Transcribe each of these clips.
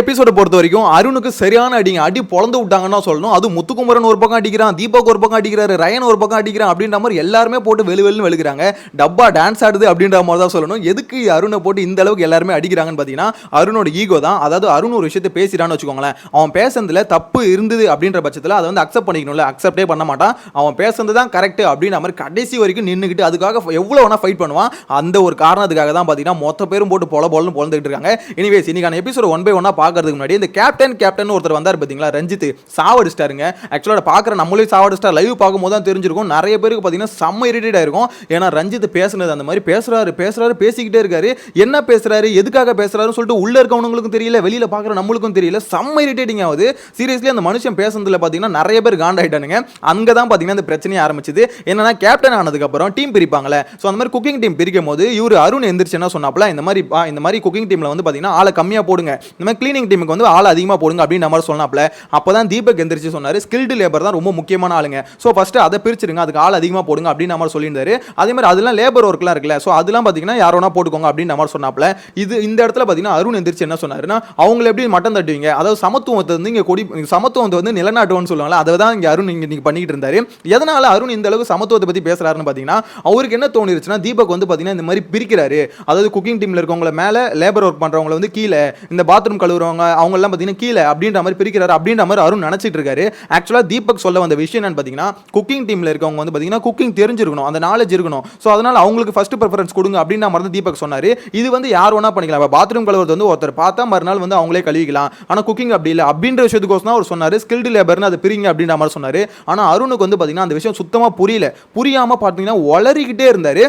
எபிசோட பொறுத்த வரைக்கும் அருணுக்கு சரியான அடிங்க அடி பொழந்து விட்டாங்கன்னா சொல்லணும். அது முத்துக்குமரன் ஒரு பக்கம் அடிக்கிறான் தீபக் ஒரு பக்கம் அடிக்கிறாரு ரயன் ஒரு பக்கம் அடிக்கிறான் அப்படின்ற மாதிரி எல்லாருமே போட்டு வெளு வெளுன்னு வெளுக்கிறாங்க. டப்பா டான்ஸ் ஆடுது அப்படின்ற மாதிரி தான் சொல்லணும். எதுக்கு அருணை போட்டு இந்த அளவுக்கு எல்லாருமே அடிக்கிறாங்கன்னு பார்த்தீங்கன்னா அருணோட ஈகோ தான். அதாவது அருண் ஒரு விஷயத்தை பேசிட்டான்னு வச்சுக்கோங்களேன். அவன் பேசுனதுல தப்பு இருந்தது அப்படின்ற பட்சத்தில் அதை வந்து அக்செப்ட் பண்ணிக்கணும்ல. அக்செப்டே பண்ண மாட்டான். அவன் பேசுனது தான் கரெக்ட் அப்படின்ற மாதிரி கடைசி வரைக்கும் நின்றுக்கிட்டு அதுக்காக எவ்வளோ வேணா ஃபைட் பண்ணுவான். அந்த ஒரு காரணத்துக்காக தான் பார்த்தீங்கன்னா மொத்த பேரும் போட்டு பொல பொலன்னு பொழந்துக்கிட்டு இருக்காங்க. எனிவேஸ் இன்னைக்கான எபிசோட் ஒன் பை ஒன்னா பார்க்கறதுக்கு முன்னாடி இந்த கேப்டன் கேப்டன் ஒருத்தர் வந்தார் பார்த்தீங்களா ரஞ்சித். சாவடிச்சிட்டாருங்க. ஆக்சுவலாக பார்க்குற நம்மளே சாவடிச்சிட்டா லைவ் பார்க்கும்போது தான் தெரிஞ்சிருக்கும். நிறைய பேருக்கு பார்த்தீங்கன்னா செம்ம இரிட்டேட் ஆயிருக்கும். ஏன்னா ரஞ்சித் பேசுனது அந்த மாதிரி பேசுறாரு பேசுறாரு பேசிக்கிட்டே இருக்காரு. என்ன பேசுறாரு எதுக்காக பேசுறாருன்னு சொல்லிட்டு உள்ள இருக்கவங்களுக்கும் தெரியல வெளியில் பார்க்குற நம்மளுக்கும் தெரியல. செம்ம இரிட்டேட்டிங் ஆகுது. சீரியஸ்லி அந்த மனுஷன் பேசுனதுல பார்த்தீங்கன்னா நிறைய பேர் காண்டாயிட்டானுங்க. அங்கே தான் பார்த்தீங்கன்னா இந்த பிரச்சனையே ஆரம்பிச்சது. என்னன்னா கேப்டன் ஆனதுக்கப்புறம் டீம் பிரிப்பாங்களே ஸோ அந்த மாதிரி குக்கிங் டீம் பிரிக்கும் போது இவர் அருண் எந்திரிச்சு என்ன சொன்னாப்ல இந்த மாதிரி பா, இந்த மாதிரி குக்கிங் டீமில் வந்து பார்த்தீங்கன்னா ஆளை கம்மியாக போடுங்க. இந்த மாதிரி க்ளீனிங் டீமுக்கு வந்து ஆள் அதிகமாக போடுங்க அப்படின்னு நம்ம சொன்னாப்ல அப்போ தான் தீபக் எந்திரிச்சு சொன்னார். ஸ்கில்டு லேபர் தான் ரொம்ப முக்கியமான ஆளுங்க. ஸோ ஃபஸ்ட்டு அதை பிரிச்சிருங்க. அதுக்கு ஆள் அதிகமாக போடுங்க அப்படின்னு நம்ம சொல்லியிருந்தாரு. அதே மாதிரி அதெல்லாம் லேபர் ஒர்க்லாம் இருக்குல்ல. ஸோ அதெல்லாம் பார்த்தீங்கன்னா யார் வேணா போட்டுக்கோங்க அப்படின்னு நம்ம சொன்னாப்ல இது இந்த இடத்துல பார்த்தீங்கன்னா அருண் எந்திரிச்சு என்ன சொன்னாருன்னா அவங்கள எப்படி மட்டம் தட்டுவீங்க? அதாவது சமத்துவத்தை வந்து இங்கே கொடி சமத்துவத்தை வந்து நிலநாட்டுவோம்னு சொல்லுவாங்களா அதை தான் இங்கே அருண் இங்கே இன்னைக்கு பண்ணிட்டு இருந்தாரு. எதனால அருண் இந்த அளவுக்கு சமத்துவத்தை பற்றி பேசுறாருன்னு பார்த்தீங்கன்னா அவருக்கு என்ன தோணிருச்சுன்னா தீபக் வந்து பார்த்தீங்கன்னா இந்த மாதிரி பிரிக்கிறாரு. அதாவது குக்கிங் டீமில் இருக்கவங்கள மேலே லேபர் ஒர்க் பண்ணுறவங்கள வந்து கீழே இந்த பாத்ரூம் அவங்க அவங்கெல்லாம் பார்த்தீங்கன்னா கீழே அப்படின்ற மாதிரி பிரிக்கிறாரு அப்படின்ற மாதிரி அருண் நினச்சிட்டு இருக்காரு. ஆக்சுவலாக தீபக் சொல்ல வந்த விஷயம் என்னன்னு பார்த்தீங்கன்னா குக்கிங் டீமில் இருக்கவங்க வந்து பார்த்தீங்கன்னா குக்கிங் தெரிஞ்சிருக்கணும் அந்த நாலேஜ் இருக்கணும். ஸோ அதனால் அவங்களுக்கு ஃபஸ்ட் ப்ரிஃபரன்ஸ் கொடுங்க அப்படின்ற மாதிரி தான் தீபக் சொன்னார். இது வந்து யார் வேணா பண்ணிக்கலாம். இப்போ பாத்ரூம் கழுவுறது வந்து ஒருத்தர் பார்த்தா மறுநாள் வந்து அவங்களே கழுவிக்கலாம். ஆனால் குக்கிங் அப்படி இல்லை. அப்படின்ற விஷயத்துக்கோசம் அவர் சொன்னார். ஸ்கில்டு லேபர்னு அதை பிரிங்க அப்படின்ற மாதிரி சொன்னார். ஆனால் அருணுக்கு வந்து பார்த்தீங்கன்னா அந்த விஷயம் சுத்தமாக புரியல. புரியாமல் பார்த்தீங்கன்னா உளறிக்கிட்டே இருந்தார்.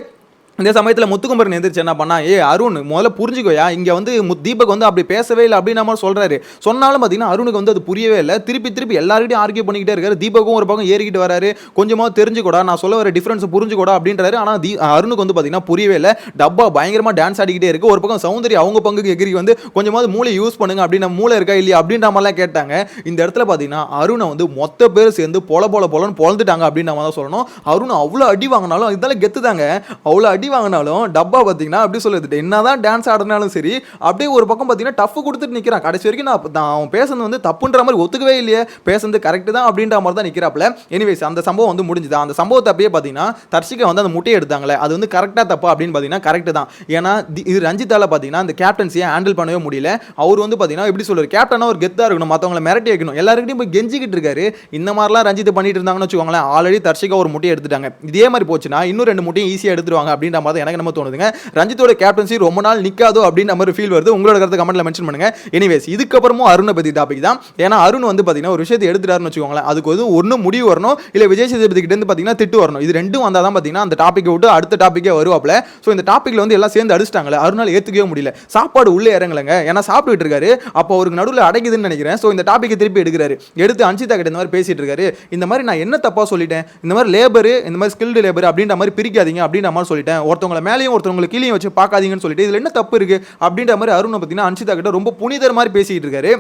இந்த சமயத்தில் முத்துக்குமரன் எந்திரிச்சு என்ன பண்ணா ஏ அருண் முதல்ல புரிஞ்சுக்கோயா இங்கே வந்து மு- தீபக் வந்து அப்படி பேசவே இல்லை அப்படின்னு மாதிரி சொல்கிறாரு சொன்னாலும் பார்த்தீங்கன்னா அருணுக்கு வந்து அது புரியவே இல்லை. திருப்பி திருப்பி எல்லாருக்கிட்டையும் ஆர்கியூ பண்ணிக்கிட்டே இருக்காரு. தீபக்கும் ஒரு பக்கம் ஏறிக்கிட்டு வராரு. கொஞ்சமாக தெரிஞ்சுக்கூடா நான் சொல்ல வர டிஃப்ரென்ஸ் புரிஞ்சுக்கூடா அப்படின்றாரு. ஆனால் தீ அருணுக்கு வந்து பார்த்தீங்கன்னா புரியவே இல்லை. டப்பா பயங்கரமாக டான்ஸ் ஆடிக்கிட்டே இருக்கு. ஒரு பக்கம் சௌந்தரி அவங்க பங்குக்கு எகிரி வந்து கொஞ்சமாவது மூளை யூஸ் பண்ணுங்க அப்படின்னு மூளை இருக்கா இல்லையா? அப்படின்ற மாதிரிலாம் கேட்டாங்க. இந்த இடத்துல பார்த்தீங்கன்னா அருணை வந்து மொத்த பேர் சேர்ந்து பொல பொல பொலன்னு பொழந்துட்டாங்க அப்படின்னு நம்ம தான் சொல்லணும். அருண் அவ்வளோ அடி வாங்கினாலும் இதெல்லாம் கெத்துதாங்க. அவ்வளோ அடி வாங்கினாலும் டப்பா பார்த்தீங்கன்னா அப்படி சொல்லுது என்னதான் டான்ஸ் ஆடினாலும் சரி அப்படியே ஒரு பக்கம் பார்த்தீங்கன்னா டஃப் கொடுத்துட்டு நிற்கிறான் கடைசி வரைக்கும் நான் நான் அவன் பேசுனது வந்து தப்புன்ற மாதிரி ஒத்துக்கவே இல்லையே. பேசுனது கரெக்ட் தான் அப்படின்ற மாதிரி தான் நிற்கிறாப்புல எனிவேஸ் அந்த சம்பவம் வந்து முடிஞ்சுது. அந்த சம்பவத்தை அப்படியே பார்த்தீங்கன்னா தர்ஷிகா வந்து அந்த முட்டையை எடுத்தாங்களே அது வந்து கரெக்டாக தப்பா அப்படின்னு பார்த்தீங்கன்னா கரெக்ட் தான். ஏன்னா இது ரஞ்சித்தால பார்த்தீங்கன்னா அந்த கேப்டன்சியை ஹேண்டில் பண்ணவே முடியல. அவர் வந்து பார்த்தீங்கன்னா எப்படி சொல்லுவார் கேப்டனாக ஒரு கெத்தாக இருக்கணும் மற்றவங்களை மிரட்டி வைக்கணும். எல்லாருக்கிட்டையும் போய் கெஞ்சிக்கிட்டு இருக்காரு. இந்த மாதிரிலாம் ரஞ்சித் பண்ணிட்டு இருந்தாங்கன்னு வச்சுக்கோங்களேன் ஆல்ரெடி தர்ஷிகா ஒரு முட்டையை எடுத்துட்டாங்க. இதே மாதிரி போச்சுன்னா இன்னும் ரெண்டு முட்டையும் ஈஸியாக எடுத்துருவாங்க அப்படின்ற மாதிரி எனக்கு நம்ம தோணுதுங்க. ரஞ்சித்தோட கேப்டன்சி ரொம்ப நாள் நிற்காதோ அப்படின்ற மாதிரி ஃபீல் வருது. உங்களோட கருத்து கமெண்ட்ல மென்ஷன் பண்ணுங்க. எனிவேஸ் இதுக்கப்புறமும் அருணை பற்றி டாபிக் தான். ஏன்னா அருண் வந்து பார்த்தீங்கன்னா ஒரு விஷயத்தை எடுத்துட்டாருன்னு வச்சுக்கோங்களேன். அதுக்கு வந்து ஒன்று முடிவு வரணும். இல்லை விஜய் சேதுபதி கிட்ட இருந்து பார்த்தீங்கன்னா திட்டு வரணும். இது ரெண்டும் வந்தால் தான் பார்த்தீங்கன்னா அந்த டாப்பிக்கை விட்டு அடுத்த டாப்பிக்கே வருவாப்ல ஸோ இந்த டாப்பிக்கில் வந்து எல்லாம் சேர்ந்து அடிச்சிட்டாங்களே அருணால் ஏற்றுக்கவே முடியல. சாப்பாடு உள்ளே இறங்கலைங்க. ஏன்னா சாப்பிட்டுட்டு இருக்காரு. அப்போ அவருக்கு நடுவில் அடைக்குதுன்னு நினைக்கிறேன். ஸோ இந்த டாப்பிக்கை திருப்பி எடுக்கிறாரு. எடுத்து அன்சிதா கிட்ட இந்த மாதிரி பேசிட்டு இருக்காரு. இந்த மாதிரி நான் என்ன தப்பாக சொல்லிட்டேன்? இந்த மாதிரி லேபர் இந்த மாதிரி ஸ்கில்டு லேபர் அப்படின்ற மாதிரி பிரிக்காதீங்க அப்படின்ற மாதிரி சொல்லிட்டேன். ஒருத்தவங்கள மேலேயும் ஒருத்தவங்களை கீழேயும் வச்சு பார்க்காதீங்கன்னு சொல்லிட்டு இதில் என்ன தப்பு இருக்கு? அப்படின்ற மாதிரி அருணை பார்த்தீங்கன்னா அன்சிதா கிட்ட ரொம்ப புனிதர் மாதிரி பேசிகிட்டு இருக்காரு.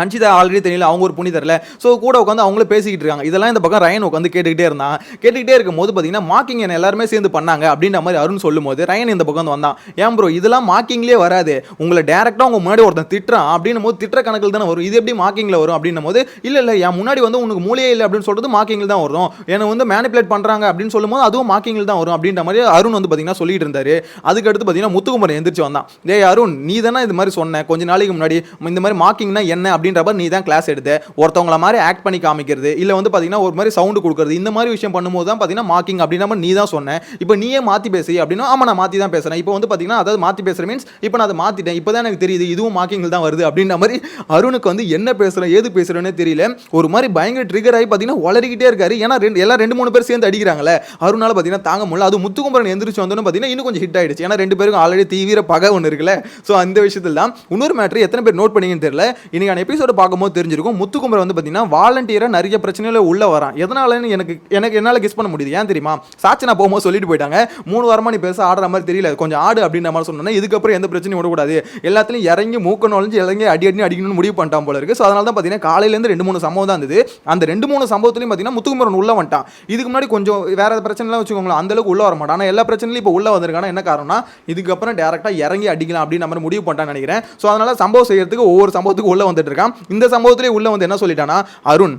அன்சிதா ஆல்ரெடி தெரியல அவங்க ஒரு புனிதரில் ஸோ கூட உட்காந்து அவங்களும் பேசிக்கிட்டு இருக்காங்க. இதெல்லாம் இந்த பக்கம் ரயன் உட்காந்து கேட்டுக்கிட்டே இருந்தான் கேட்டுக்கிட்டே இருக்கும் போது பார்த்தீங்கன்னா மாக்கிங் என்ன எல்லாருமே சேர்ந்து பண்ணாங்க அப்படின்ற மாதிரி அருண் சொல்லும்போது ரயன் இந்த பக்கம் வந்து வந்தான். ஏன் ப்ரோ இதெல்லாம் மாக்கிங்லேயே வராது. உங்களை டேரெக்டாக உங்க முன்னாடி ஒருத்தன் திட்டுறான். அப்படின்னும் போது திட்டுற கணக்கில் தானே வரும். இது எப்படி மாக்கிங்கில் வரும் அப்படின்னும் போது இல்லை இல்லை என் முன்னாடி வந்து உனக்கு மூலையே இல்லை அப்படின்னு சொல்றது மாக்கிங்கில் தான் வரும். என்னை வந்து மேனிப்புலேட் பண்ணுறாங்க அப்படின்னு சொல்லும்போது அதுவும் மாக்கிங்கில் தான் வரும் அப்படின்ற மாதிரி அருண் வந்து பார்த்தீங்கன்னா சொல்லிட்டு இருந்தாரு. அதுக்கு அடுத்து பார்த்தீங்கன்னா முத்துக்குமரன் எந்திரிச்சு வந்தான். டேய் அருண் நீ தானே இது மாதிரி சொன்ன. கொஞ்ச நாளைக்கு முன்னாடி இந்த மாதிரி மாக்கிங்னா என்ன? அப்படின்றப்ப நீ தான் கிளாஸ் எடுத்து ஒருத்தவங்கள மாதிரி ஆக்ட் பண்ணி காமிக்கிறது இல்லை வந்து பார்த்தீங்கன்னா ஒரு மாதிரி சவுண்டு கொடுக்குறது இந்த மாதிரி விஷயம் பண்ணும்போது தான் பார்த்தீங்கன்னா மார்க்கிங் அப்படின்ற மாதிரி நீ தான் சொன்னேன் இப்போ நீயே மாற்றி பேசி அப்படின்னா ஆமாம் நான் மாற்றி தான் பேசுகிறேன் இப்போ வந்து பார்த்தீங்கன்னா அதாவது மாற்றி பேசுகிற மீன்ஸ் இப்போ நான் அதை மாற்றிட்டேன் இப்போ தான் எனக்கு தெரியுது இதுவும் மார்க்கிங்கில் தான் வருது அப்படின்ற மாதிரி அருணுக்கு வந்து என்ன பேசுகிறேன் ஏது பேசுகிறேன்னு தெரியல. ஒரு மாதிரி பயங்கர ட்ரிகர் ஆகி பார்த்தீங்கன்னா வளரிக்கிட்டே இருக்காரு. ஏன்னா ரெண்டு எல்லாம் ரெண்டு மூணு பேர் சேர்ந்து அடிக்கிறாங்களே அருணால் பார்த்தீங்கன்னா தாங்க முடியல. அது முத்துக்குமரன் எந்திரிச்சு வந்தோன்னு பார்த்தீங்கன்னா இன்னும் கொஞ்சம் ஹிட் ஆயிடுச்சு. ஏன்னா ரெண்டு பேருக்கும் ஆல்ரெடி தீவிர பகை ஒன்று இருக்குல்ல. ஸோ அந்த விஷயத்தில் தான் இன்னொரு மேட்ரு எத்தனை பேர் நோட் பண்ணீங்கன்னு தெரியல. இன்னைக்கான எபிசோடு பார்க்கும்போது தெரிஞ்சிருக்கும். முத்துக்குமரன் வந்து பார்த்தீங்கன்னா வாலண்டியராக நிறைய பிரச்சனையில உள்ள வரான். எதனாலன்னு எனக்கு எனக்கு என்னால் கிஸ் பண்ண முடியுது. ஏன் தெரியுமா? சாட்சி நான் போகும்போது சொல்லிட்டு போயிட்டாங்க. மூணு வாரமாக நீ பெருசாக ஆடுற மாதிரி தெரியல. கொஞ்சம் ஆடு அப்படின்ற மாதிரி சொன்னோன்னா இதுக்கப்புறம் எந்த பிரச்சனையும் விடக்கூடாது. எல்லாத்துலையும் இறங்கி மூக்க நுழைஞ்சு இறங்கி அடி அடி அடிக்கணும்னு முடிவு பண்ணிட்டான் போல இருக்கு. ஸோ அதனால தான் பார்த்தீங்கன்னா காலையிலேருந்து ரெண்டு மூணு சம்பவம் தான் இருந்தது. அந்த ரெண்டு மூணு சம்பவத்துலையும் பார்த்தீங்கன்னா முத்துக்குமரன் உள்ள வந்துட்டான். இதுக்கு முன்னாடி கொஞ்சம் வேற பிரச்சனைலாம் வச்சுக்கோங்களேன் அந்த அளவுக்கு உள்ள வர மாட்டான் ஆனால் எல்லா பிரச்சனையும் இப்போ உள்ள வந்திருக்கானா. என்ன காரணம்னா இதுக்கப்புறம் டேரெக்டாக இறங்கி அடிக்கலாம் அப்படின்னு நம்ம முடிவு பண்ணிட்டான்னு நினைக்கிறேன். ஸோ அதனால சம்பவம் செய்யறதுக்கு ஒவ்வொரு சம்பவத்துக்கு உள்ள வந்துட்டு இந்த சம்பவத்திலே உள்ள வந்து என்ன சொல்லிட்டானா அருண்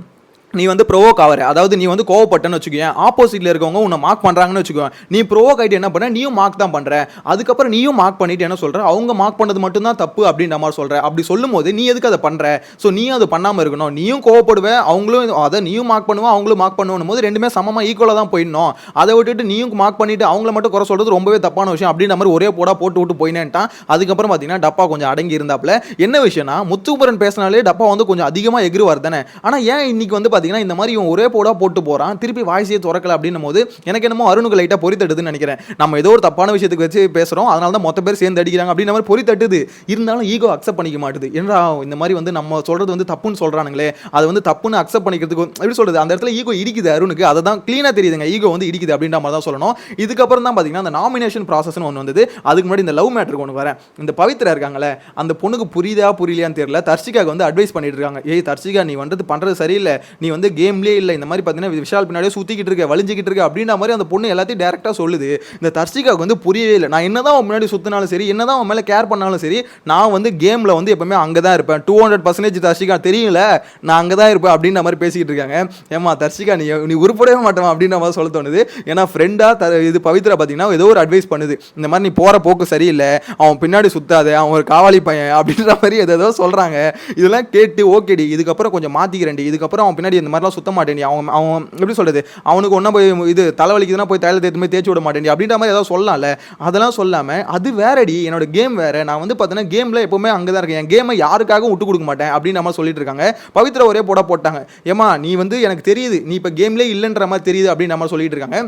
நீ வந்து ப்ரோவோக் ஆகிற அதாவது நீ வந்து கோவப்பட்டன்னு வச்சுக்கோயேன். ஆப்போசிட்டில் இருக்கவங்க உன்னை மார்க் பண்ணுறாங்கன்னு வச்சுக்கோ நீ ப்ரோவோக் ஆகிட்டு என்ன பண்ண? நீயும் மார்க் தான் பண்ணுற அதுக்கப்புறம் நீயும் மார்க் பண்ணிட்டு என்ன சொல்கிற அவங்க மார்க் பண்ணது மட்டும்தான் தப்பு அப்படின்ற மாதிரி சொல்கிற அப்படி சொல்லும்போது நீ எதுக்கு அதை பண்ணுற ஸோ நீயும் அது பண்ணாமல் இருக்கணும். நீயும் கோவப்படுவேன் அவங்களும் அதை நீயும் மார்க் பண்ணுவேன் அவங்களும் மார்க் பண்ணுவோம் போது ரெண்டுமே சமமாக ஈக்குவலாக தான் போயிடணும். அதை விட்டுட்டு நீயும் மார்க் பண்ணிட்டு அவங்கள மட்டும் குறை சொல்கிறது ரொம்பவே தப்பான விஷயம் அப்படின்ற மாதிரி ஒரே போடா போட்டு விட்டு போயினேன்ட்டான். அதுக்கப்புறம் பார்த்தீங்கன்னா டப்பா கொஞ்சம் அடங்கி இருந்தாப்புல என்ன விஷயம்னா முத்துக்குமரன் பேசினாலே டப்பா வந்து கொஞ்சம் அதிகமாக எகிரு வருதானே ஆனால் ஏன் இன்னைக்கு வந்து பார்த்தீங்கன்னா இந்த மாதிரி இவன் ஒரே போடாக போட்டு போறான் திருப்பி வாய்ஸே திறக்கல அப்படின்னும் போது எனக்கு என்னமோ அருணுக்கு லைட்டாக பொறித்தட்டுதுன்னு நினைக்கிறேன். நம்ம ஏதோ ஒரு தப்பான விஷயத்துக்கு வச்சு பேசுறோம் அதனால தான் மொத்த பேர் சேர்ந்து அடிக்கிறாங்க அப்படின்ற மாதிரி பொறித்தட்டுது இருந்தாலும் ஈகோ அக்செப்ட் பண்ணிக்க மாட்டுது. என்னடா இந்த மாதிரி வந்து நம்ம சொல்றது வந்து தப்புன்னு சொல்கிறானுங்களே அது வந்து தப்புன்னு அக்செப்ட் பண்ணிக்கிறதுக்கு எப்படி சொல்றது அந்த இடத்துல ஈகோ இடிக்குது அருணுக்கு அதை தான் க்ளீனாக தெரியுதுங்க. ஈகோ வந்து இடிக்குது அப்படின்ற மாதிரி தான் சொல்லணும். இதுக்கப்புறம் தான் பார்த்தீங்கன்னா அந்த நாமினேஷன் ப்ராசஸ்னு ஒன்று வந்தது. அதுக்கு முன்னாடி இந்த லவ் மேட்டருக்கு ஒன்று வரேன். இந்த பவித்ரா இருக்காங்களே அந்த பொண்ணுக்கு புரியுதா புரியலையான்னு தெரியல. தர்ஷிகாக்கு வந்து அட்வைஸ் பண்ணிட்டு இருக்காங்க. ஏய் தர்ஷிகா நீ வந்து பண்றது சரியில்லை. நீ வந்து கேம்லேயே இல்லை. இந்த மாதிரி பார்த்தீங்கன்னா விஷால் பின்னாடியே சுற்றிக்கிட்டு இருக்க வலிஞ்சிக்கிட்டு இருக்க அப்படின்ற மாதிரி அந்த பொண்ணு எல்லாத்தையும் டேரெக்டாக சொல்லுது. இந்த தர்ஷிகாவுக்கு வந்து புரியவே இல்லை. நான் என்னதான் அவன் முன்னாடி சுற்றினாலும் சரி என்னதான் அவன் மேலே கேர் பண்ணாலும் சரி நான் வந்து கேமில் வந்து எப்பவுமே அங்கே தான் இருப்பேன். டூ ஹண்ட்ரட் பர்சன்டேஜ் தர்ஷிகா தெரியல நான் அங்கே தான் இருப்பேன் அப்படின்ற மாதிரி பேசிக்கிட்டு இருக்காங்க. ஏமா தர்ஷிகா நீ நீ உருப்படவே மாட்டேன் அப்படின்ற மாதிரி சொல்ல தோணுது. ஏன்னா ஃப்ரெண்டாக த இது பவித்ரா பார்த்தீங்கன்னா ஏதோ ஒரு அட்வைஸ் பண்ணுது. இந்த மாதிரி நீ போகிற போக்கு சரியில்லை அவன் பின்னாடி சுத்தாது அவன் ஒரு காவாலி பையன் அப்படின்ற மாதிரி ஏதோ சொல்கிறாங்க இதெல்லாம் கேட்டு ஓகேடி இதுக்கப்புறம் கொஞ்சம் மாற்றிக்கிறேன்டி இதுக்கப்புறம் அவன் பின்னாடி இந்த மாதிரிலாம் சுத்த மாட்டேன்டி. அவன் அவன் எப்படி சொல்கிறது அவனுக்கு ஒன்றா போய் இது தலைவலிக்குதுன்னா போய் தைல தேத்துமே தேய்ச்சி விட மாட்டேன்டி. அப்படின்ற மாதிரி ஏதாவது சொல்லலாம்ல? அதெல்லாம் சொல்லாமல் அது வேறடி. என்னோட கேம் வேறு. நான் வந்து பார்த்தீங்கன்னா கேமில் எப்போவுமே அங்கே தான் இருக்கேன். என் கேமை யாருக்காகவும் விட்டு கொடுக்க மாட்டேன்? அப்படின்னு நம்ம சொல்லிட்டு இருக்காங்க. பவித்ரா ஒரே போட போட்டாங்க. ஏமா நீ வந்து எனக்கு தெரியுது. நீ இப்போ கேம்லேயே இல்லைன்ற மாதிரி தெரியுது அப்படின்னு நம்ம சொல்லிட்டு இருக்காங்க.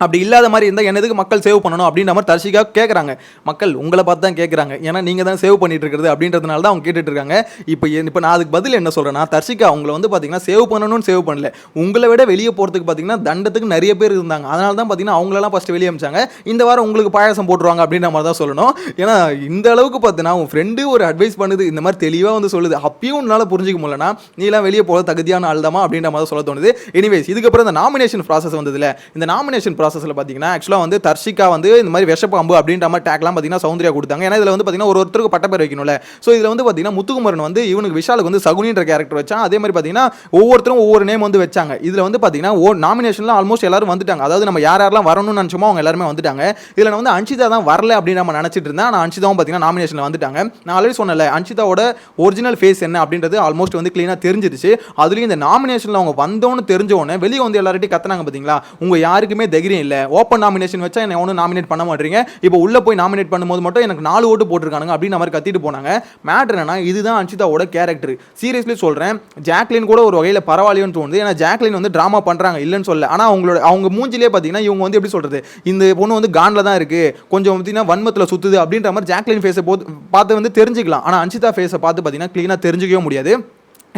அப்படி இல்லாத மாதிரி இருந்தால் என்னதுக்கு மக்கள் சேவ் பண்ணணும் அப்படின்ற மாதிரி தர்ஷிகா கேட்குறாங்க மக்கள் உங்களை பார்த்து தான் கேட்குறாங்க ஏன்னா நீங்கள் தான் சேவ் பண்ணிட்டு இருக்கிறது அப்படின்றதுனால தான் அவங்க கேட்டுட்டு இருக்காங்க. இப்போ இப்போ நான் அதுக்கு பதில் என்ன சொல்கிறேன்னா தர்ஷிகா அவங்கள வந்து பார்த்தீங்கன்னா சேவ் பண்ணணும்னு சேவ் பண்ணல. உங்களை விட வெளியே போகிறதுக்கு பார்த்தீங்கன்னா தண்டத்துக்கு நிறைய பேர் இருந்தாங்க. அதனால தான் பார்த்தீங்கன்னா அவங்களெல்லாம் ஃபஸ்ட்டு வெளியே அமிச்சாங்க. இந்த வாரம் உங்களுக்கு பாயாசம் போட்டுருவாங்க அப்படின்ற மாதிரி தான் சொல்லணும். ஏன்னா இந்த அளவுக்கு பார்த்தீங்கன்னா உன் ஃப்ரெண்டு ஒரு அட்வைஸ் பண்ணுது. இந்த மாதிரி தெளிவாக வந்து சொல்லுது. அப்பயும் உன்னால் புரிஞ்சிக்க முடியலனா நீலாம் வெளியே போக தகுதியான ஆள் அப்படின்ற மாதிரி சொல்ல தோணுது. எனிவேஸ் இதுக்கப்புறம் இந்த நாமினேஷன் ப்ராசஸ் வந்ததில்ல இந்த நாமினேஷன் ப்ராசஸில் பார்த்தீங்கன்னா ஆக்சுவலாக வந்து தர்ஷிகா வந்து இந்த மாதிரி விஷப்பாம்பு அப்படின்ற மாதிரி டேக்லாம் பார்த்தீங்கன்னா சௌந்தர்யா கொடுத்தாங்க. ஏன்னா இதில் வந்து பார்த்தீங்கன்னா ஒரு ஒருத்தருக்கு பட்ட பேர் வைக்கணும்ல. ஸோ இதில் வந்து பார்த்தீங்கன்னா முத்துக்குமரன் வந்து இவனுக்கு விஷாலுக்கு வந்து சகுனின்ற கேரக்டர் வச்சான். அதே மாதிரி பார்த்தீங்கன்னா ஒவ்வொருத்தரும் ஒவ்வொரு நேம் வந்து வச்சாங்க. இதில் வந்து பார்த்தீங்கன்னா ஓ நாமினேஷனில் ஆல்மோஸ்ட் எல்லாரும் வந்துட்டாங்க. அதாவது நம்ம யார் யாரெல்லாம் வரணும்னு நினச்சோமோ அவங்க எல்லாருமே வந்துட்டாங்க. இதில் வந்து அன்ஷிதா தான் வரல அப்படின்னு நம்ம நினச்சிட்டு இருந்தேன். ஆனால் அன்ஷிதாவும் பார்த்தீங்கன்னா நாமினேஷனில் வந்துட்டாங்க. நான் ஆல்ரெடி சொன்னல அன்ஷிதாவோட ஒரிஜினல் ஃபேஸ் என்ன அப்படின்றது ஆல்மோஸ்ட் வந்து க்ளீனாக தெரிஞ்சிருச்சு. அதுலேயும் இந்த நாமினேஷனில் அவங்க வந்தோன்னு தெரிஞ்சோடனே வெளியே வந்து எல்லார்ட்டையும் கத்துனாங்க பார்த்தீங்களா? உங்கள் யாருக்குமே தைரியம் இல்லை ஓப்பன் நாமினேஷன் வச்சா என்னை ஒன்றும் நாமினேட் பண்ண மாட்டீங்க. இப்போ உள்ளே போய் நாமினேட் பண்ணும்போது மட்டும் எனக்கு நாலு ஓட்டு போட்டிருக்கானுங்க அப்படின்னு மாதிரி கத்திட்டு போனாங்க. மேட்ரு என்னன்னா இதுதான் அன்ஷிதாவோட கேரக்டர் சீரியஸ்லி சொல்கிறேன் ஜாக்லின் கூட ஒரு வகையில் பரவாயில்லையோன்னு தோணுது. ஏன்னா ஜாக்லின் வந்து ட்ராமா பண்ணுறாங்க இல்லைன்னு சொல்ல ஆனால் அவங்களோட அவங்க மூஞ்சிலே பார்த்தீங்கன்னா இவங்க வந்து எப்படி சொல்கிறது இந்த பொண்ணு வந்து காண்டில் தான் இருக்குது கொஞ்சம் பார்த்தீங்கன்னா வன்மத்தில் சுற்றுது அப்படின்ற மாதிரி ஜாக்லின் ஃபேஸை போது பார்த்து வந்து தெரிஞ்சுக்கலாம். ஆனால் அன்ஷிதா ஃபேஸை பார்த்து பார்த்தீங்கன்னா க்ளீனாக தெரிஞ்சுக்கவே முடியாது.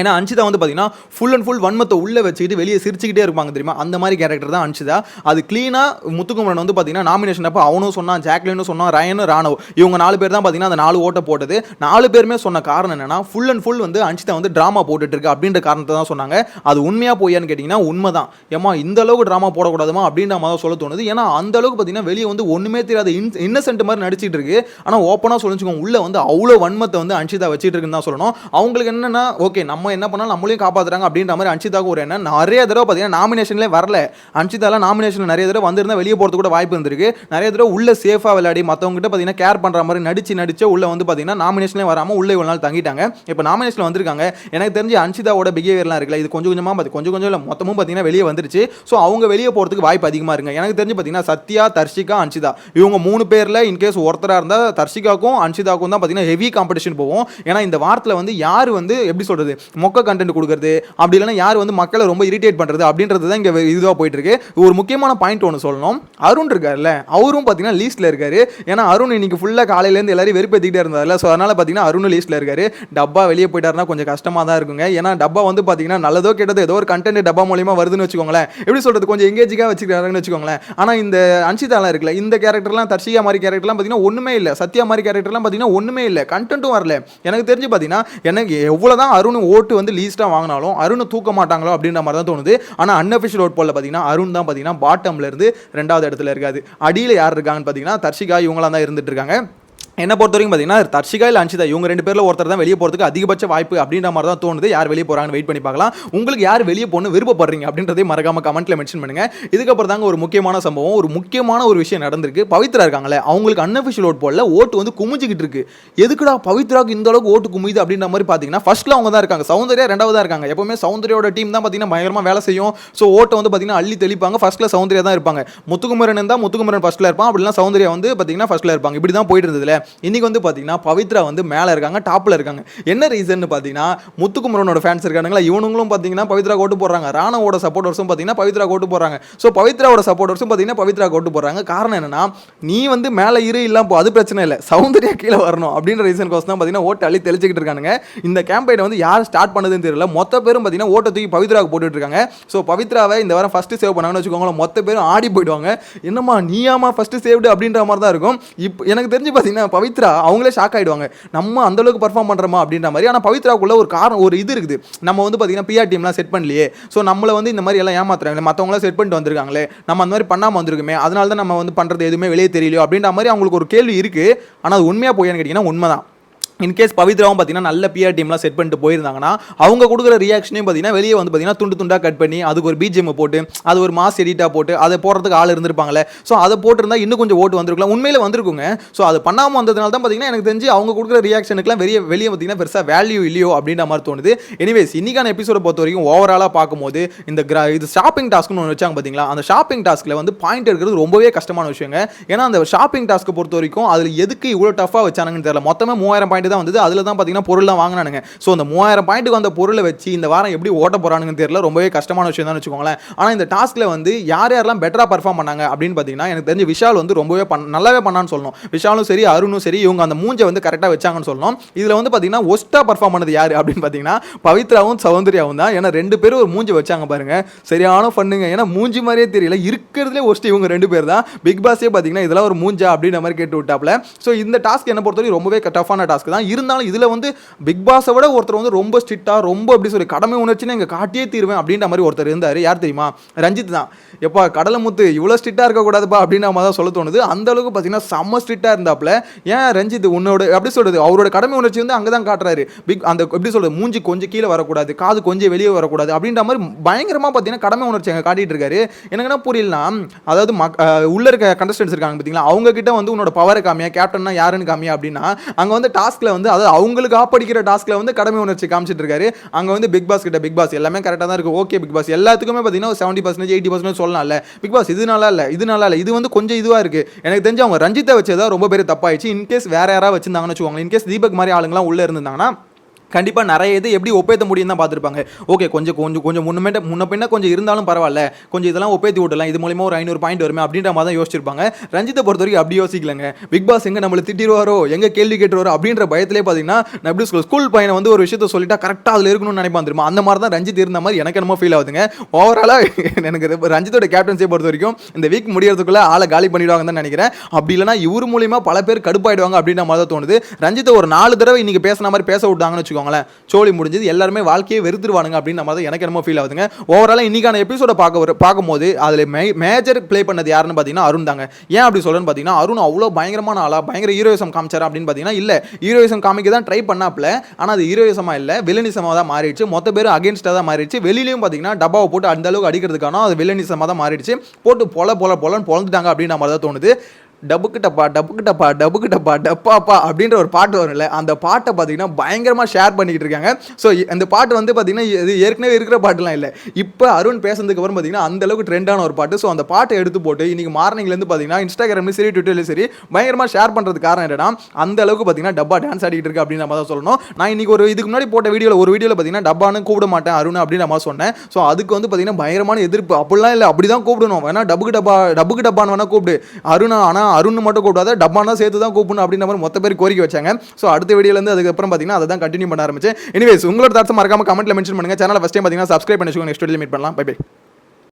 ஏன்னா அன்ஷிதா வந்து பார்த்தீங்கன்னா ஃபுல் அண்ட் ஃபுல் வன்மத்தை உள்ளே வச்சுக்கிட்டு வெளியே சிரிச்சுக்கிட்டே இருப்பாங்க தெரியுமா? அந்த மாதிரி கேரக்டர் தான் அன்ஷிதா. அது க்ளீனாக முத்துக்குமரன் வந்து பார்த்தீங்கன்னா நாமினேஷன் அப்போ அவனும் சொன்னான் ஜாக்லினும் சொன்னான் ரயனும் ராணவ் இவங்க நாலு பேர் தான் பார்த்தீங்கன்னா அந்த நாலு ஓட்டை போட்டது. நாலு பேருமே சொன்ன காரணம் என்னன்னா ஃபுல் அண்ட் ஃபுல் வந்து அன்ஷிதா வந்து ட்ராமா போட்டுட்டு இருக்கு அப்படின்ற காரணத்தை தான் சொன்னாங்க. அது உண்மையாக போயான்னு கேட்டிங்கன்னா உண்மை தான் ஏமா இந்த அளவுக்கு ட்ராமா போடக்கூடாதுமா அப்படின்ற மாதிரி சொல்ல தோணுது. ஏன்னா அந்த அளவுக்கு பார்த்தீங்கன்னா வெளியே வந்து ஒன்றுமே தெரியாத இன் இன்னசென்ட் மாதிரி நடிச்சிட்டு இருக்கு. ஆனால் ஓப்பனாக சொல்லிச்சுக்கோங்க. உள்ளே வந்து அவ்வளோ வன்மத்தை வந்து அன்ஷிதா வச்சுட்டு இருக்குன்னு தான் சொல்லணும். அவங்களுக்கு என்னன்னா ஓகே நம்ம என்ன பண்ணாலும் நம்மளையும் காப்பாற்றுறாங்க அப்படின்ற மாதிரி அன்ஷிதாவுக்கு ஒரு எண்ணம். நிறைய தடவை பார்த்தீங்கன்னா நாமினேஷன்லேயே வரல. அன்ஷிதாலாம் நாமினேஷன் நிறைய தடவை வந்திருந்தால் வெளியே போகிறது கூட வாய்ப்பு இருந்திருக்கு. நிறைய தடவை உள்ளே சேஃபாக விளையாடி மற்றவங்ககிட்ட பார்த்தீங்கன்னா கேர் பண்ணுற மாதிரி நடிச்சு நடிச்சு உள்ளே வந்து பார்த்தீங்கன்னா நாமினேஷன்லேயே வராமல் உள்ளே இவ்வளோ நாள் தங்கிட்டாங்க. இப்போ நாமினேஷன் வந்திருக்காங்க. எனக்கு தெரிஞ்சு அன்ஷிதாவோட பிஹேவியர்லாம் இருக்குல்ல இது கொஞ்சம் கொஞ்சமாக பார்த்து கொஞ்சம் கொஞ்சம் இல்லை மொத்தமும் பார்த்தீங்கன்னா வெளியே வந்துருச்சு. ஸோ அவங்க வெளியே போகிறதுக்கு வாய்ப்பு அதிகமாக இருக்குங்க. எனக்கு தெரிஞ்சு பார்த்தீங்கன்னா சத்யா தர்ஷிகா அன்ஷிதா. இவங்க மூணு பேரில் இன்கேஸ் ஒருத்தராக இருந்தால் தர்ஷிகாக்கும் அன்ஷிதாக்கும் தான் பார்த்தீங்கன்னா ஹெவி காம்படிஷன் போவோம் ஏன்னா இந்த வாரத்தில் வந்து யார் வந்து எப்படி சொல்கிறது மொக்க கண்டென்ட் கொடுக்குறது அப்படி இல்லைன்னா யார் வந்து மக்களை ரொம்ப இரிட்டேட் பண்ணுறது அப்படின்றது தான் இங்கே இதுவாக போயிட்டு இருக்கு ஒரு முக்கியமான பாயிண்ட் ஒன்று சொல்லணும். அருண் இருக்கார்ல அவரும் பார்த்தீங்கன்னா லீஸ்ட்டில் இருக்கார். ஏன்னா அருண் இன்னைக்கு ஃபுல்லாக காலையிலேருந்து எல்லாரும் வெறுப்பேற்றிக்கிட்டே இருந்தார்ல ஸோ அதனால் பார்த்தீங்கன்னா அருண் லீஸ்ட்டில் இருக்கார். டப்பா வெளியே போயிட்டாருன்னா கொஞ்சம் கஷ்டமாக தான் இருக்குங்க. ஏன்னா டப்பா வந்து பார்த்தீங்கன்னா நல்லதோ கேட்டதோ ஏதோ ஒரு கண்டென்ட் டப்பா மூலியமா வருதுன்னு வச்சுக்கோங்களேன். எப்படி சொல்கிறது கொஞ்சம் எங்கேஜிக்காக வச்சுக்கிறாருன்னு வச்சுக்கோங்களேன். ஆனால் இந்த அன்சிதாலாம் இருக்குல்ல இந்த கேரக்டர்லாம் தர்ஷிகா மாதிரி கேரக்டர்லாம் பார்த்தீங்கன்னா ஒன்றுமே இல்லை. சத்யா மாதிரி கேரக்டர்லாம் பார்த்தீங்கன்னா ஒன்றுமே இல்லை. கண்டென்ட்டும் வரல. எனக்கு தெரிஞ்சு பார்த்தீங்கன்னா எனக்கு எவ்வளோ தான் அருண் ஓட்டு வந்து லீஸ்ட்டாக வாங்கினாலும் அருணை தூக்க மாட்டாங்களோ அப்படின்ற மாதிரி தான் தோணுது. ஆனால் அன்அஃபிஷியல் ஓட் போல பார்த்தீங்கன்னா அருண் தான் பார்த்தீங்கன்னா பாட்டம்ல இருந்து ரெண்டாவது இடத்துல இருக்காது அடியில் யார் இருக்காங்கன்னு பார்த்தீங்கன்னா தர்ஷிகா இவங்களாம் தான் இருந்துட்டு இருக்காங்க. என்ன பொறுத்த வரைக்கும் பார்த்தீங்கன்னா தர்ஷிகா இல்லை அன்ஷிதா இவங்க ரெண்டு பேரில் ஒருத்தர் தான் வெளியே போகிறதுக்கு அதிகபட்ச வாய்ப்பு அப்படின்ற மாதிரி தான் தோணுது. யார் வெளியே போகிறாங்கன்னு வெயிட் பண்ணி பார்க்கலாம். உங்களுக்கு யார் வெளியே போகணும் விருப்பப்படுறீங்க அப்படின்றதே மறக்காம கமெண்ட்ல மென்ஷன் பண்ணுங்க. இதுக்கப்புறம் தாங்க ஒரு முக்கியமான சம்பவம். ஒரு முக்கியமான ஒரு விஷயம் நடந்திருக்கு. பவித்ரா இருக்காங்களே அவங்களுக்கு அன்அஃபிஷியல் ஓட் போடல. ஓட்டு வந்து குமிஞ்சிக்கிட்டு இருக்கு. எதுக்குடா பவித்ராக்கு இந்த அளவுக்கு ஓட்டு குமிது அப்படின்ற மாதிரி பார்த்தீங்கன்னா ஃபர்ஸ்ட்ல அவங்க தான் இருக்காங்க. சௌந்தர்யா ரெண்டாவதாக இருக்காங்க. எப்பவுமே சௌந்தர்யோட டீம் தான் பார்த்தீங்கன்னா பயங்கரமாக வேலை செய்யும். ஸோ ஓட்டை வந்து பார்த்தீங்கன்னா அள்ளி தெளிப்பாங்க. ஃபர்ஸ்ட்ல சௌந்தர்யா தான் இருப்பாங்க. முத்துக்குமரன் இருந்தால் முத்துக்குமரன் ஃபர்ஸ்ட்ல இருப்பான். அப்படிலாம் சௌந்தர்யா வந்து பார்த்தீங்கன்னா ஃபர்ஸ்ட்ல இருப்பாங்க. இப்படி தான் போயிட்டு இருந்ததுல. இன்றைக்கி வந்து பார்த்தீங்கன்னா பவித்ரா வந்து மேலே இருக்காங்க டாப்பில் இருக்காங்க. என்ன ரீசன் பார்த்தீங்கன்னா முத்துக்குமரனோட ஃபேன்ஸ் இருக்கானுங்களா? இவனுங்களும் பார்த்தீங்கன்னா பவித்ரா ஓட்டு போடுறாங்க. ராணவோட சப்போர்ட்டர்ஸும் பார்த்தீங்கன்னா பவித்ரா ஓட்டு போடுறாங்க. ஸோ பவித்ராவோட சப்போர்ட்டர்ஸும் பார்த்தீங்கன்னா பவித்ரா ஓட்டு போடுறாங்க. காரணம் என்னன்னா நீ வந்து மேலே இரு இல்லாமல் அது பிரச்சனை இல்லை. சௌந்தர்யா கீழே வரணும் அப்படின்ற ரீசன் தான் பார்த்தீங்கன்னா ஓட்டு அள்ளி தெளிச்சுக்கிட்டு இருக்கானுங்க. இந்த கேம்பெயினை வந்து யார் ஸ்டார்ட் பண்ணதுன்னு தெரியல. மொத்த பேரும் பார்த்தீங்கன்னா ஓட்டை தூக்கி பவித்ராவுக்கு போட்டுட்டு இருக்காங்க. ஸோ பவித்ராவை இந்த வாரம் ஃபஸ்ட்டு சேவ் பண்ணாங்கன்னு வச்சுக்கோங்களேன். மொத்த பேரும் ஆடி போயிடுவாங்க. என்னம்மா நீயாமா ஃபஸ்ட்டு சேவ்டு அப்படின்ற மாதிரி தான் இருக்கும். இப்போ எனக்கு தெரிஞ்சு பார்த்தீங்கன்னா பவித்ரா அவங்களே ஷாக் ஆகிடுவாங்க நம்ம அந்தளவுக்கு பர்ஃபார்ம் பண்ணுறோமா அப்படின்ற மாதிரி. ஆனால் பவித்ராக்குள்ளே ஒரு காரணம் ஒரு இது இருக்குது. நம்ம வந்து பார்த்திங்கன்னா பிஆர் டீம்லாம் செட் பண்ணலையே. ஸோ நம்மளை வந்து இந்த மாதிரி எல்லாம் ஏமாத்துறாங்களே மற்றவங்களாம் செட் பண்ணிட்டு வந்திருக்காங்களே நம்ம அந்த மாதிரி பண்ணாமல் வந்திருக்குமே அதனால தான் நம்ம வந்து பண்ணுறது எதுவுமே வெளியே தெரியலையோ அப்படின்ற மாதிரி அவங்களுக்கு ஒரு கேள்வி இருக்குது ஆனால் அது உண்மையாக போயான்னு கேட்டிங்கன்னா உண்மை தான் இன்கேஸ் பவித்ராவும் பார்த்தீங்கன்னா நல்ல பிஆர் டீம்லாம் செட் பண்ணிட்டு போயிருந்தாங்கன்னா அவங்க கொடுக்குற ரியாக்ஷனையும் பார்த்தீங்கன்னா வெளியே வந்து பார்த்தீங்கன்னா துண்டு துண்டாக கட் பண்ணி அதுக்கு ஒரு பிஜிஎம் போட்டு அது ஒரு மாஸ் எடிட்டாக போட்டு அதை போடுறதுக்கு ஆள் இருந்திருப்பாங்களே. ஸோ அதை போட்டிருந்தா இன்னும் கொஞ்சம் ஓட்டு வந்திருக்கலாம். உண்மையில் வந்திருக்குங்க. ஸோ அது பண்ணாமல் வந்ததுனால தான் பார்த்தீங்கன்னா எனக்கு தெரிஞ்சு அவங்க கொடுக்குற ரியாக்ஷனுக்குலாம் வெளியே வெளியே பார்த்தீங்கன்னா பெருசாக வேல்யூ இல்லையோ அப்படின்ற மாதிரி தோணுது. எனிவேஸ் இன்றைக்கான எபிசோட பொறுத்த வரைக்கும் ஓவராலாக பார்க்கும்போது இந்த கிரா இது ஷாப்பிங் டாஸ்க்னு ஒன்று வச்சாங்க பார்த்தீங்களா? அந்த ஷாப்பிங் டாஸ்க்கில் வந்து பாயிண்ட் எடுக்கிறது ரொம்பவே கஷ்டமான விஷயங்க. ஏன்னா அந்த ஷாப்பிங் டாஸ்க்கை பொறுத்த வரைக்கும் அதில் எதுக்கு இவ்வளோ டஃபாக வச்சானுங்கன்னு தெரியல. மொத்தமே மூவாயிரம் பாயிண்ட் தான் வந்தது. அதில் தான் பார்த்தீங்கன்னா பொருள்லாம் வாங்கினானுங்க. ஸோ அந்த மூவாயிரம் பாயிண்ட்டுக்கு வந்த பொருளை வச்சு இந்த வாரம் எப்படி ஓட்ட போகிறானுங்கன்னு தெரியல. ரொம்பவே கஷ்டமான விஷயம் தான் வச்சுக்கோங்களேன். ஆனால் இந்த டாஸ்க்கில் வந்து யார் யாரெல்லாம் பெட்டராக பர்ஃபார்ம் பண்ணாங்க அப்படின்னு பார்த்தீங்கன்னா எனக்கு தெரிஞ்ச விஷால் வந்து ரொம்பவே பண்ண நல்லாவே பண்ணான்னு சொல்லணும். விஷாலும் சரி அருணும் சரி இவங்க அந்த மூஞ்சை வந்து கரெக்டாக வச்சாங்கன்னு சொல்லணும். இதில் வந்து பார்த்தீங்கன்னா ஒஸ்ட்டாக பர்ஃபார்ம் பண்ணது யார் அப்படின்னு பார்த்தீங்கன்னா பவித்ராவும் சௌந்தர்யாவும் தான். ஏன்னா ரெண்டு பேரும் ஒரு மூஞ்சி வச்சாங்க பாருங்க. சரியான பண்ணுங்க ஏன்னா மூஞ்சி மாதிரியே தெரியல. இருக்கிறதுலே ஒஸ்ட் இவங்க ரெண்டு பேர் தான். பிக் பாஸே பார்த்தீங்கன்னா இதெல்லாம் ஒரு மூஞ்சா அப்படின்ற மாதிரி கேட்டு விட்டாப்ல. ஸோ இந்த டாஸ்க் என்ன பொறுத்தவரை ரொம்பவே டஃபான டாஸ்க் தான். இருந்தாலும் இதில் வந்து பிக் பாஸை விட ஒருத்தர் வந்து ரொம்ப ஸ்ட்ரிக்டாக ரொம்ப அப்படி சொல்லி கடமை உணர்ச்சின்னு இங்கே காட்டியே தீருவேன் அப்படின்ற மாதிரி ஒருத்தர் இருந்தார். யார் தெரியுமா? ரஞ்சித் தான். எப்பா கடலை முத்து இவ்வளோ ஸ்ட்ரிக்டாக இருக்கக்கூடாதுப்பா அப்படின்ற மாதிரி தான் சொல்ல தோணுது. அந்த அளவுக்கு பார்த்தீங்கன்னா செம்ம ஸ்ட்ரிக்டாக இருந்தாப்புல. ஏன் ரஞ்சித் உன்னோட எப்படி சொல்கிறது அவரோட கடமை உணர்ச்சி வந்து அங்கே தான் காட்டுறாரு. பிக் அந்த எப்படி சொல்கிறது மூஞ்சி கொஞ்சம் கீழே வரக்கூடாது காது கொஞ்சம் வெளியே வரக்கூடாது அப்படின்ற மாதிரி பயங்கரமாக பார்த்தீங்கன்னா கடமை உணர்ச்சி அங்கே காட்டிகிட்டு இருக்காரு. எனக்கு என்ன புரியலனா அதாவது மக் உள்ள இருக்க கண்டஸ்டன்ஸ் இருக்காங்க பார்த்தீங்களா அவங்க கிட்ட வந்து உன்னோட பவரை காமியா கேப்டன்னா யாருன்னு காமியா அப்படின்னா அங்கே வந்து டாஸ்க் டாஸ்க்ல வந்து அதாவது அவங்களுக்கு ஆப்படிக்கிற டாஸ்கில் வந்து கடமை உணர்ச்சி காமிச்சிட்டு இருக்காரு. அங்கே வந்து பிக் பாஸ் கிட்ட பிக் பாஸ் எல்லாமே கரெக்டாக தான் இருக்கும் ஓகே பிக் பாஸ் எல்லாத்துக்குமே பார்த்தீங்கன்னா ஒரு செவன்ட்டி பர்சன்டேஜ் எயிட்டி பர்சன்டேஜ் சொல்லலாம்ல பிக் பாஸ் இது நல்லா இல்லை இது நல்லா இல்லை இது வந்து கொஞ்சம் இதுவாக இருக்குது எனக்கு தெரிஞ்சு அவங்க ரஞ்சித்தை வச்சதா ரொம்ப பேர் தப்பாயிடுச்சு. இன்கேஸ் வேற யாராவது வச்சிருந்தாங்கன்னு வச்சுக்கோங்க இன்கேஸ் தீபக் மாதிரி ஆளுங்கலாம் உள்ளே இருந்தாங்கன்னா கண்டிப்பாக நிறைய இது எப்படி ஒப்பேத்த முடியும் தான் பார்த்துருப்பாங்க. ஓகே கொஞ்சம் கொஞ்சம் கொஞ்சம் முன்னமே முன்ன பின்ன கொஞ்சம் இருந்தாலும் பரவாயில்ல. கொஞ்சம் இதெல்லாம் ஒப்பேற்றி விடலாம். இது மூலியமாக ஒரு ஐநூறு பாயிண்ட் வருமே அப்படின்ற மாதிரி தான் யோசிச்சிருப்பாங்க. ரஞ்சித்தை பொறுத்த வரைக்கும் அப்படி யோசிக்கலங்க. பிக் பாஸ் எங்கே நம்மளை திட்டிடுவாரோ எங்கே கேள்வி கேட்டுருவாரோ அப்படின்ற பயத்திலே பார்த்தீங்கன்னா நான் எப்படி சொல்ல ஸ்கூல் பையனை வந்து ஒரு விஷயத்த சொல்லிட்டா கரெக்டாக அதில் இருக்கணும்னு நினைப்பான் தெரியுமா? அந்த மாதிரி தான் ரஞ்சித் இருந்த மாதிரி எனக்கு என்னமோ ஃபீல் ஆகுதுங்க. ஓவராலாக எனக்கு ரஞ்சித்தோட கேப்டன்சியை பொறுத்த வரைக்கும் இந்த வீக் முடியறதுக்குள்ளே ஆளை காலி பண்ணிடுவாங்கன்னு தான் நினைக்கிறேன். அப்படி இல்லைனா இவர் மூலியமாக பல பேர் கடுப்பாயிடுவாங்க அப்படின்ற மாதிரி தான் தோணுது. ரஞ்சித்தை ஒரு நாலு தடவை இன்றைக்கி பேசின மாதிரி பேச விட்டாங்கன்னு வச்சுக்கோங்களேன். சோழி முடிஞ்சது எல்லாருமே வாழ்க்கையை வெறுத்துருவானுங்க அப்படின்னு நம்ம தான் எனக்கு என்னமோ ஃபீல் ஆகுதுங்க. ஓவராலாக இன்னைக்கான எபிசோட பார்க்க ஒரு பார்க்கும்போது அதில் மே மேஜர் ப்ளே பண்ணது யாருன்னு பார்த்தீங்கன்னா அருண் தாங்க. ஏன் அப்படி சொல்றேன்னு பார்த்தீங்கன்னா அருண் அவ்வளோ பயங்கரமான ஆளா பயங்கர ஹீரோயிசம் காமிச்சார் அப்படின்னு பார்த்தீங்கன்னா இல்லை. ஹீரோயிசம் காமிக்க தான் ட்ரை பண்ணாப்ல ஆனால் அது ஹீரோயிசமாக இல்லை வில்லனிசமாக தான் மாறிடுச்சு. மொத்த பேரும் அகேன்ஸ்டாக தான் மாறிடுச்சு. வெளியிலையும் பார்த்தீங்கன்னா டப்பாவை போட்டு அந்த அளவுக்கு அடிக்கிறதுக்கான அது வில்லனிசமாக தான் மாறிடுச்சு. போட்டு பொல பொல பொலன்னு பொழந்துட்டாங்க அப்படின்னு நம்ம தான் தோணுது. டபுக்கு டப்பா டபுக்கு டப்பா டபுக்கு டப்பா டப்பாப்பா அப்படின்ற ஒரு பாட்டு வரும்ல அந்த பாட்டை பார்த்தீங்கன்னா பயங்கரமாக ஷேர் பண்ணிக்கிட்டு இருக்காங்க. ஸோ அந்த பாட்டு வந்து பார்த்தீங்கன்னா இது ஏற்கனவே இருக்கிற பாட்டுலாம் இல்லை. இப்போ அருண் பேசுனதுக்கு அப்புறம் பார்த்தீங்கன்னா அந்த அளவுக்கு ட்ரெண்டான ஒரு பாட்டு. ஸோ அந்த பாட்டை எடுத்து போட்டு இன்றைக்கி மார்னிங்லேருந்து பார்த்தீங்கன்னா இன்ஸ்டாகிராம்லேயும் சரி ட்விட்டர்லேயும் சரி பயங்கரமாக ஷேர் பண்ணுறது காரணம் என்னன்னா அந்த அளவுக்கு பார்த்தீங்கன்னா டப்பா டான்ஸ் ஆடிட்டு இருக்கு அப்படின்னு நம்ம தான் சொல்லணும். நான் இன்றைக்கி ஒரு இதுக்கு முன்னாடி போட்ட வீடியோவில் ஒரு வீடியோவில் பார்த்தீங்கன்னா டப்பான்னு கூப்பிட மாட்டேன் அருண் அப்படின்னு நம்ம சொன்னேன். ஸோ அதுக்கு வந்து பார்த்தீங்கன்னா பயங்கரமான எதிர்ப்பு. அப்படிலாம் இல்லை அப்படி தான் கூப்பிடணும். வேணா டப்புக்கு டப்பா டப்புக்கு டப்பான்னு வேணா கூப்பிடு. அருணா ஆனால் அருண் மட்டும் கூப்பிடாத டப்பானா சேர்த்து தான் கூப்பிடணும் அப்படின்ற மாதிரி மொத்த பேர் கோரிக்கை வச்சாங்க. ஸோ அடுத்த வீடியோலேருந்து அதுக்கப்புறம் பார்த்தீங்கன்னா அதை தான் கண்டினியூ பண்ண ஆரம்பிச்சு எனிவேஸ் உங்களோட தாட்ஸ் மறக்காம கமெண்ட்டில் மென்ஷன் பண்ணுங்க. சேனலை ஃபஸ்ட் டைம் பார்த்தீங்கன்னா சப்ஸ்கிரைப் பண்ணி வச்சுக்கோங்க நெக்ஸ்ட் வீடியோ மீட் பண்ணலாம். Bye bye